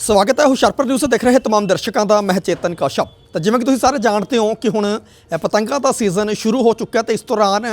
ਸਵਾਗਤ ਹੈ ਹੁਸ਼ਿਆਰਪੁਰ ਨਿਊਜ਼ ਦੇਖ ਰਹੇ ਤਮਾਮ ਦਰਸ਼ਕਾਂ ਦਾ ਮੈਂ ਚੇਤਨ ਕੌਸ਼ਪ ਤਾਂ ਜਿਵੇਂ ਕਿ ਤੁਸੀਂ ਸਾਰੇ ਜਾਣਦੇ ਹੋ ਕਿ ਹੁਣ ਪਤੰਗਾਂ ਦਾ ਸੀਜ਼ਨ ਸ਼ੁਰੂ ਹੋ ਚੁੱਕਾ ਤੇ ਇਸ ਦੌਰਾਨ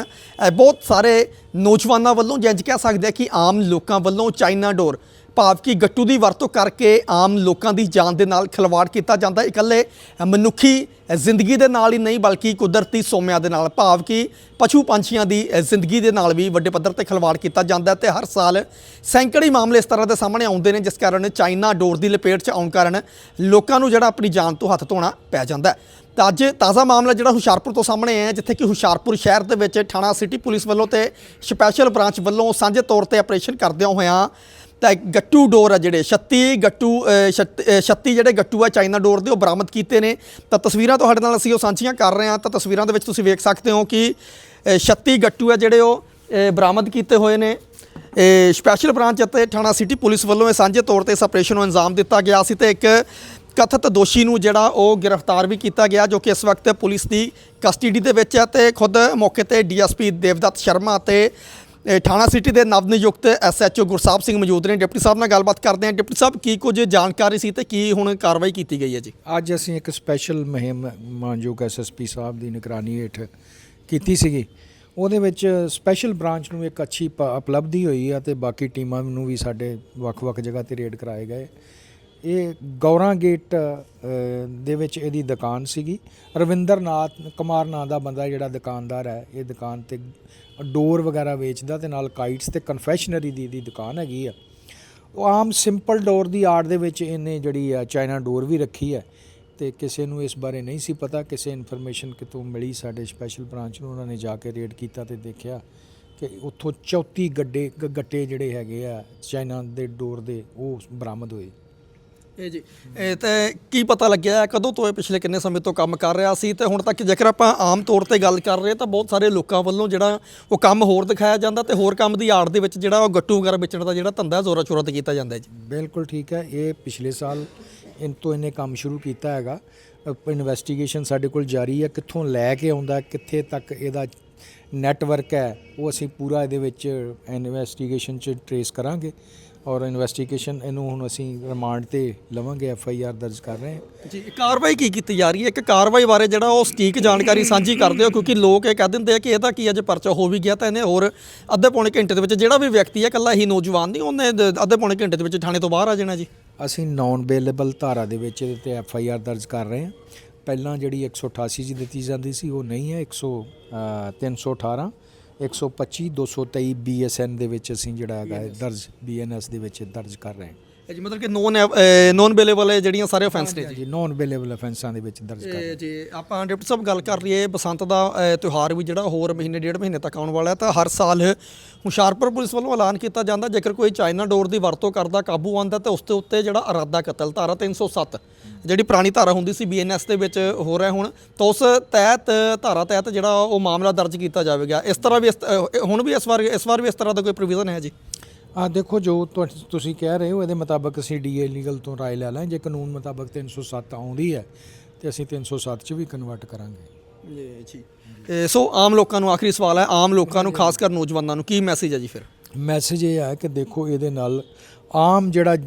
ਬਹੁਤ ਸਾਰੇ ਨੌਜਵਾਨਾਂ ਵੱਲੋਂ ਜਾਂ ਇੰਝ ਕਹਿ ਸਕਦੇ ਆ ਕਿ ਆਮ ਲੋਕਾਂ ਵੱਲੋਂ ਚਾਈਨਾ ਡੋਰ ਭਾਵ ਕਿ ਗੱਟੂ ਦੀ ਵਰਤੋਂ ਕਰਕੇ ਆਮ ਲੋਕਾਂ ਦੀ ਜਾਨ ਦੇ ਨਾਲ ਖਿਲਵਾੜ ਕੀਤਾ ਜਾਂਦਾ ਇਕੱਲੇ ਮਨੁੱਖੀ ਜ਼ਿੰਦਗੀ ਦੇ ਨਾਲ ਹੀ ਨਹੀਂ, ਬਲਕਿ ਕੁਦਰਤੀ ਸੋਮਿਆਂ ਦੇ ਨਾਲ ਭਾਵ ਕਿ ਪਸ਼ੂ ਪੰਛੀਆਂ ਦੀ ਜ਼ਿੰਦਗੀ ਦੇ ਨਾਲ ਵੀ ਵੱਡੇ ਪੱਧਰ ਤੇ ਖਿਲਵਾੜ ਕੀਤਾ ਜਾਂਦਾ ਹੈ ਤੇ ਹਰ ਸਾਲ ਸੈਂਕੜੇ ਮਾਮਲੇ ਇਸ ਤਰ੍ਹਾਂ ਦੇ ਸਾਹਮਣੇ ਆਉਂਦੇ ਨੇ, ਜਿਸ ਕਾਰਨ ਚਾਈਨਾ ਡੋਰ ਦੀ ਲਪੇਟ 'ਚ ਆਉਣ ਕਾਰਨ ਲੋਕਾਂ ਨੂੰ ਜਿਹੜਾ ਆਪਣੀ ਜਾਨ ਤੋਂ ਹੱਥ ਧੋਣਾ ਪੈ ਜਾਂਦਾ ਹੈ। ਤਾਂ ਅੱਜ ਤਾਜ਼ਾ ਮਾਮਲਾ ਜਿਹੜਾ ਹੁਸ਼ਿਆਰਪੁਰ ਤੋਂ ਸਾਹਮਣੇ ਆਇਆ ਜਿੱਥੇ ਕਿ ਹੁਸ਼ਿਆਰਪੁਰ ਸ਼ਹਿਰ ਦੇ ਵਿੱਚ ਥਾਣਾ ਸਿਟੀ ਪੁਲਿਸ ਵੱਲੋਂ ਤੇ ਸਪੈਸ਼ਲ ਬ੍ਰਾਂਚ ਵੱਲੋਂ ਸਾਂਝੇ ਤੌਰ ਤੇ ਆਪਰੇਸ਼ਨ ਕਰਦਿਆਂ ਹੋਇਆਂ ਤਾਂ ਗੱਟੂ ਡੋਰ ਆ ਜਿਹੜੇ 36 ਗੱਟੂ ਅ, ਛੱਤ- 36 ਜਿਹੜੇ ਗੱਟੂ ਆ ਚਾਈਨਾ ਡੋਰ ਦੇ ਉਹ ਬਰਾਮਦ ਕੀਤੇ ਨੇ। ਤਾਂ ਤਸਵੀਰਾਂ ਤੁਹਾਡੇ ਨਾਲ ਅਸੀਂ ਉਹ ਸਾਂਝੀਆਂ ਕਰ ਰਹੇ ਹਾਂ। ਤਾਂ ਤਸਵੀਰਾਂ ਦੇ ਵਿੱਚ ਤੁਸੀਂ ਵੇਖ ਸਕਦੇ ਹੋ ਕਿ ਅ, 36 ਗੱਟੂ ਆ ਜਿਹੜੇ ਉਹ ਬਰਾਮਦ ਕੀਤੇ ਹੋਏ ਨੇ। ਸਪੈਸ਼ਲ ਬ੍ਰਾਂਚ ਅਤੇ ਥਾਣਾ ਸਿਟੀ ਪੁਲਿਸ ਵੱਲੋਂ ਇਹ ਸਾਂਝੇ ਤੌਰ ਤੇ ਇਸ ਆਪਰੇਸ਼ਨ ਨੂੰ ਅੰਜਾਮ ਦਿੱਤਾ ਗਿਆ ਸੀ ਤੇ ਇੱਕ ਕਥਿਤ ਦੋਸ਼ੀ ਨੂੰ ਜਿਹੜਾ ਉਹ ਗ੍ਰਿਫਤਾਰ ਵੀ ਕੀਤਾ ਗਿਆ ਜੋ ਕਿ ਇਸ ਵਕਤ ਪੁਲਿਸ ਦੀ ਕਸਟਡੀ ਦੇ ਵਿੱਚ ਹੈ ਤੇ ਖੁਦ ਮੌਕੇ ਤੇ ਡੀਐਸਪੀ ਦੇਵਦੱਤ ਸ਼ਰਮਾ ਅਤੇ ਥਾਣਾ ਸਿਟੀ ਦੇ ਨਵ ਨਿਯੁਕਤ ਐਸਐਚਓ ਗੁਰਸਾਹਿਬ ਸਿੰਘ ਮੌਜੂਦ ਨੇ। ਡਿਪਟੀ ਸਾਹਿਬ ਨਾਲ ਗੱਲਬਾਤ ਕਰਦੇ ਹਾਂ। ਡਿਪਟੀ ਸਾਹਿਬ, ਕੀ ਕੁਝ ਜਾਣਕਾਰੀ ਸੀ ਤੇ ਕੀ ਹੁਣ ਕਾਰਵਾਈ ਕੀਤੀ ਗਈ ਹੈ ਜੀ? ਅੱਜ ਅਸੀਂ ਇੱਕ ਸਪੈਸ਼ਲ ਮੁਹਿੰਮ ਮਾਨਯੋਗ ਐਸਐਸਪੀ ਸਾਹਿਬ ਦੀ ਨਿਗਰਾਨੀ ਹੇਠ ਕੀਤੀ ਸੀਗੀ। ਉਹਦੇ ਵਿੱਚ ਸਪੈਸ਼ਲ ਬ੍ਰਾਂਚ ਨੂੰ ਇੱਕ ਅੱਛੀ ਪ- ਉਪਲਬਧੀ ਹੋਈ ਆ ਤੇ ਬਾਕੀ ਟੀਮਾਂ ਨੂੰ ਵੀ ਸਾਡੇ ਵੱਖ-ਵੱਖ ਜਗ੍ਹਾ ਤੇ ਰੇਡ ਕਰਾਏ ਗਏ। ਇਹ ਗੌਰਾਂ ਗੇਟ ਦੇ ਵਿੱਚ ਇਹਦੀ ਦੁਕਾਨ ਸੀਗੀ। ਰਵਿੰਦਰ ਨਾਥ ਕੁਮਾਰ ਨਾਂ ਦਾ ਬੰਦਾ ਜਿਹੜਾ ਦੁਕਾਨਦਾਰ ਹੈ, ਇਹ ਦੁਕਾਨ ਤੇ ਡੋਰ ਵਗੈਰਾ ਵੇਚਦਾ ਤੇ ਨਾਲ ਕਾਈਟਸ ਤੇ ਕਨਫੈਸ਼ਨਰੀ ਦੀ ਇਹਦੀ ਦੁਕਾਨ ਹੈਗੀ ਆ। ਉਹ ਆਮ ਸਿੰਪਲ ਡੋਰ ਦੀ ਆੜ ਦੇ ਵਿੱਚ ਇਹਨੇ ਜਿਹੜੀ ਆ ਚਾਈਨਾ ਡੋਰ ਵੀ ਰੱਖੀ ਹੈ ਤੇ ਕਿਸੇ ਨੂੰ ਇਸ ਬਾਰੇ ਨਹੀਂ ਸੀ ਪਤਾ, ਕਿਸੇ ਇਨਫੋਰਮੇਸ਼ਨ ਕਿਤੋਂ ਮਿਲੀ ਸਾਡੇ ਸਪੈਸ਼ਲ ਬ੍ਰਾਂਚ ਨੂੰ, ਉਹਨਾਂ ਨੇ ਜਾ ਕੇ ਰੇਡ ਕੀਤਾ ਤੇ ਦੇਖਿਆ ਕਿ ਉੱਥੋਂ 34 ਗੱਡੇ ਗ- ਗੱਟੇ ਜਿਹੜੇ ਹੈਗੇ ਆ ਚਾਈਨਾ ਦੇ ਡੋਰ ਦੇ, ਉਹ ਬਰਾਮਦ ਹੋਏ। ਇਹ ਜੀ, ਇਹ ਤੇ ਕੀ ਪਤਾ ਲੱਗਿਆ ਕਦੋਂ ਤੋਂ ਇਹ ਪਿਛਲੇ ਕਿੰਨੇ ਸਮੇਂ ਤੋਂ ਕੰਮ ਕਰ ਰਿਹਾ ਸੀ ਤੇ ਹੁਣ ਤੱਕ ਜੇਕਰ ਆਪਾਂ ਆਮ ਤੌਰ ਤੇ ਗੱਲ ਕਰ ਰਹੇ ਤਾਂ ਬਹੁਤ ਸਾਰੇ ਲੋਕਾਂ ਵੱਲੋਂ ਜਿਹੜਾ ਉਹ ਕੰਮ ਹੋਰ ਦਿਖਾਇਆ ਜਾਂਦਾ ਤੇ ਹੋਰ ਕੰਮ ਦੀ ਆੜ ਦੇ ਵਿੱਚ ਜਿਹੜਾ ਉਹ ਗੱਟੂ ਵਗੈਰਾ ਵੇਚਣ ਦਾ ਜਿਹੜਾ ਧੰਦਾ ਜ਼ੋਰਾ ਸ਼ੋਰਾ ਤੇ ਕੀਤਾ ਜਾਂਦਾ ਜੀ। ਬਿਲਕੁਲ ਠੀਕ ਹੈ, ਇਹ ਪਿਛਲੇ ਸਾਲ ਇਨ ਤੋਂ ਇਹਨੇ ਕੰਮ ਸ਼ੁਰੂ ਕੀਤਾ ਹੈਗਾ। ਇਨਵੈਸਟੀਗੇਸ਼ਨ ਸਾਡੇ ਕੋਲ ਜਾਰੀ ਹੈ, ਕਿੱਥੋਂ ਲੈ ਕੇ ਆਉਂਦਾ, ਕਿੱਥੇ ਤੱਕ ਇਹਦਾ ਨੈਟਵਰਕ ਹੈ, ਉਹ ਅਸੀਂ ਪੂਰਾ ਇਹਦੇ ਵਿੱਚ ਇਨਵੈਸਟੀਗੇਸ਼ਨ ਚ ਟਰੇਸ ਕਰਾਂਗੇ। ਔਰ ਇਨਵੈਸਟੀਗੇਸ਼ਨ ਇਹਨੂੰ ਹੁਣ ਅਸੀਂ ਰਿਮਾਂਡ ਤੇ ਲਵਾਂਗੇ ਐਫ ਆਈ ਆਰ ਦਰਜ ਕਰ ਰਹੇ ਹਾਂ। ਜੀ ਕਾਰਵਾਈ ਕੀ ਕੀਤੀ ਜਾ ਰਹੀ ਹੈ? ਇੱਕ ਕਾਰਵਾਈ ਬਾਰੇ ਜਿਹੜਾ ਉਹ ਸਟੀਕ ਜਾਣਕਾਰੀ ਸਾਂਝੀ ਕਰਦੇ ਹੋ ਕਿਉਂਕਿ ਲੋਕ ਇਹ ਕਹਿ ਦਿੰਦੇ ਆ ਕਿ ਇਹਦਾ ਕੀ ਅੱਜ ਪਰਚਾ ਹੋ ਵੀ ਗਿਆ ਤਾਂ ਇਹਨੇ ਹੋਰ ਅੱਧੇ ਪੌਣੇ ਘੰਟੇ ਦੇ ਵਿੱਚ ਜਿਹੜਾ ਵੀ ਵਿਅਕਤੀ ਹੈ ਇਕੱਲਾ ਹੀ ਨੌਜਵਾਨ ਨਹੀਂ ਉਹਨੇ ਦ- ਅੱਧੇ ਪੌਣੇ ਘੰਟੇ ਦੇ ਵਿੱਚ ਥਾਣੇ ਤੋਂ ਬਾਹਰ ਆ ਜਾਣਾ ਜੀ। ਅਸੀਂ ਨਾਨ ਬੇਲੇਬਲ ਧਾਰਾ ਦੇ ਵਿੱਚ ਇਹਦੇ ਤੇ ਐਫ ਆਈ ਆਰ ਦਰਜ ਕਰ ਰਹੇ ਹਾਂ। ਪਹਿਲਾਂ ਜਿਹੜੀ 188 ਜੀ ਦਿੱਤੀ ਜਾਂਦੀ ਸੀ ਉਹ ਨਹੀਂ ਹੈ 100 ਅ, 318 125 223 ਬੀਐਸਐਨ ਦੇ ਵਿੱਚ ਅਸੀਂ ਜਿਹੜਾ ਹੈਗਾ ਹੈ ਦਰਜ ਬੀਐਨਐਸ ਦੇ ਵਿੱਚ ਦਰਜ ਕਰ ਰਹੇ ਹਾਂ। ਇਹ ਜੀ ਮਤਲਬ ਕਿ ਨੋਨ ਨੋਨ ਬੇਲੇਬਲ ਜਿਹੜੀਆਂ ਸਾਰੇ ਅਫੈਂਸ ਨੇ ਜੀ। ਨਾਨ ਬੇਲੇਬਲ ਅਫੈਂਸਾਂ ਦੇ ਵਿੱਚ ਦਰਜ ਕਰ ਰਹੇ ਇਹ ਜੀ ਆਪਾਂ ਡਿਪਟੀ ਸਾਹਿਬ ਗੱਲ ਕਰ ਲਈਏ ਬਸੰਤ ਦਾ ਅ, ਤਿਉਹਾਰ ਵੀ ਜਿਹੜਾ ਹੋਰ ਮਹੀਨੇ ਡੇਢ ਮਹੀਨੇ ਤੱਕ ਆਉਣ ਵਾਲਾ ਹੈ ਤਾਂ ਹਰ ਸਾਲ ਹੁਸ਼ਿਆਰਪੁਰ ਪੁਲਿਸ ਵੱਲੋਂ ਐਲਾਨ ਕੀਤਾ ਜਾਂਦਾ ਜੇਕਰ ਕੋਈ ਚਾਈਨਾ ਡੋਰ ਦੀ ਵਰਤੋਂ ਕਰਦਾ ਕਾਬੂ ਆਂਦਾ ਤਾਂ ਉਸ ਦੇ ਉੱਤੇ ਜਿਹੜਾ ਇਰਾਦਾ ਕਤਲ ਧਾਰਾ 307 ਜਿਹੜੀ ਪੁਰਾਣੀ ਧਾਰਾ ਹੁੰਦੀ ਸੀ ਬੀਐਨਐਸ ਦੇ ਵਿੱਚ ਹੋ ਰਿਹਾ ਹੁਣ ਤਾਂ ਉਸ ਤਹਿਤ ਧਾਰਾ ਤਹਿਤ ਜਿਹੜਾ ਉਹ ਮਾਮਲਾ ਦਰਜ ਕੀਤਾ ਜਾਵੇਗਾ। ਇਸ ਤਰ੍ਹਾਂ ਵੀ ਇਸ- ਅ, ਹੁਣ ਵੀ ਇਸ ਵਾਰ ਇਸ ਵਾਰ ਵੀ ਇਸ ਤਰ੍ਹਾਂ ਦਾ ਕੋਈ ਪ੍ਰੋਵੀਜ਼ਨ ਹੈ ਜੀ? ਆ ਦੇਖੋ ਜੋ ਤੁਹਾ- ਤੁਸੀਂ ਕਹਿ ਰਹੇ ਹੋ ਇਹਦੇ ਮੁਤਾਬਕ ਅਸੀਂ ਡੀਏ ਲੀਗਲ ਤੋਂ ਰਾਏ ਲੈ ਲਾਂ ਜੇ ਕਾਨੂੰਨ ਮੁਤਾਬਕ 307 ਆਉਂਦੀ ਹੈ ਤੇ ਅਸੀਂ 307 ਚ ਵੀ ਕਨਵਰਟ ਕਰਾਂਗੇ। ਜੀ ਜੀ। ਸੋ ਆਮ ਲੋਕਾਂ ਨੂੰ ਆਖਰੀ ਸਵਾਲ ਹੈ ਆਮ ਲੋਕਾਂ ਨੂੰ ਖਾਸ ਕਰ ਨੌਜਵਾਨਾਂ ਨੂੰ ਕੀ ਮੈਸੇਜ ਹੈ ਜੀ ਫਿਰ? ਮੈਸੇਜ ਇਹ ਹੈ ਕਿ ਦੇਖੋ ਇਹਦੇ ਨਾਲ ਆਮ ਜਿਹੜਾ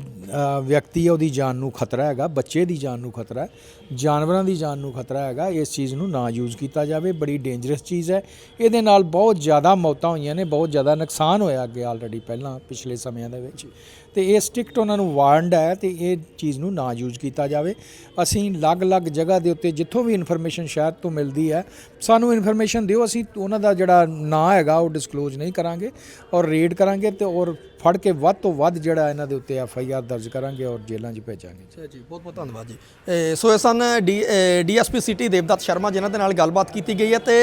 ਵਿਅਕਤੀ ਹੈ, ਉਹਦੀ ਜਾਨ ਨੂੰ ਖਤਰਾ ਹੈਗਾ, ਬੱਚੇ ਦੀ ਜਾਨ ਨੂੰ ਖਤਰਾ ਹੈ, ਜਾਨਵਰਾਂ ਦੀ ਜਾਨ ਨੂੰ ਖਤਰਾ ਹੈਗਾ, ਇਸ ਚੀਜ਼ ਨੂੰ ਨਾ ਯੂਜ਼ ਕੀਤਾ ਜਾਵੇ, ਬੜੀ ਡੇਂਜਰਸ ਚੀਜ਼ ਹੈ। ਇਹਦੇ ਨਾਲ ਬਹੁਤ ਜ਼ਿਆਦਾ ਮੌਤਾਂ ਹੋਈਆਂ ਨੇ, ਬਹੁਤ ਜ਼ਿਆਦਾ ਨੁਕਸਾਨ ਹੋਇਆ ਅੱਗੇ ਆਲਰੇਡੀ ਪਹਿਲਾਂ, ਪਿਛਲੇ ਸਮਿਆਂ ਦੇ ਵਿੱਚ। ਤੇ ਇਹ ਸਟ੍ਰਿਕਟ ਉਹਨਾਂ ਨੂੰ ਵਾਰਨਡ ਹੈ ਤੇ ਇਹ ਚੀਜ਼ ਨੂੰ ਨਾ ਯੂਜ਼ ਕੀਤਾ ਜਾਵੇ। ਅਸੀਂ ਅਲੱਗ-ਅਲੱਗ ਜਗ੍ਹਾ ਦੇ ਉੱਤੇ ਜਿੱਥੋਂ ਵੀ ਇਨਫੋਰਮੇਸ਼ਨ ਸ਼ਹਿਰ ਤੋਂ ਮਿਲਦੀ ਹੈ, ਸਾਨੂੰ ਇਨਫੋਰਮੇਸ਼ਨ ਦਿਓ, ਅਸੀਂ ਉਹਨਾਂ ਦਾ ਜਿਹੜਾ ਨਾਂ ਹੈਗਾ, ਉਹ ਡਿਸਕਲੋਜ਼ ਨਹੀਂ ਕਰਾਂਗੇ ਔਰ ਰੇਡ ਕਰਾਂਗੇ ਤੇ ਔਰ ਫੜ ਕੇ ਵੱਧ ਤੋਂ ਵੱਧ ਜਿਹੜਾ ਇਹਨਾਂ ਦੇ ਉੱਤੇ ਐਫ ਆਈ ਆਰ ਦਰਜ ਕਰਾਂਗੇ ਔਰ ਜੇਲ੍ਹਾਂ 'ਚ ਭੇਜਾਂਗੇ। ਅੱਛਾ ਜੀ, ਬਹੁਤ ਬਹੁਤ ਧੰਨਵਾਦ ਜੀ। ਇਹ, ਸੋ ਇਹ ਸਨ D DSP city Devdutt Sharma, ਜਿਨ੍ਹਾਂ ਦੇ ਨਾਲ ਗੱਲਬਾਤ ਕੀਤੀ ਗਈ ਹੈ ਤੇ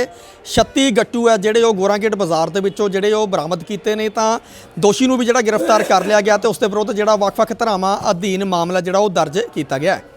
36 ਗੱਟੂ ਹੈ ਜਿਹੜੇ ਉਹ ਗੋਰਾਂਗੇਟ ਬਾਜ਼ਾਰ ਦੇ ਵਿੱਚੋਂ ਜਿਹੜੇ ਉਹ ਬਰਾਮਦ ਕੀਤੇ ਨੇ। ਤਾਂ ਦੋਸ਼ੀ ਨੂੰ ਵੀ ਜਿਹੜਾ ਗ੍ਰਿਫਤਾਰ ਕਰ ਲਿਆ ਗਿਆ ਤੇ ਉਸ ਦੇ ਵਿਰੁੱਧ ਜਿਹੜਾ ਵੱਖ-ਵੱਖ ਧਾਰਾਵਾਂ ਅਧੀਨ ਮਾਮਲਾ ਜਿਹੜਾ ਉਹ ਦਰਜ ਕੀਤਾ ਗਿਆ ਹੈ।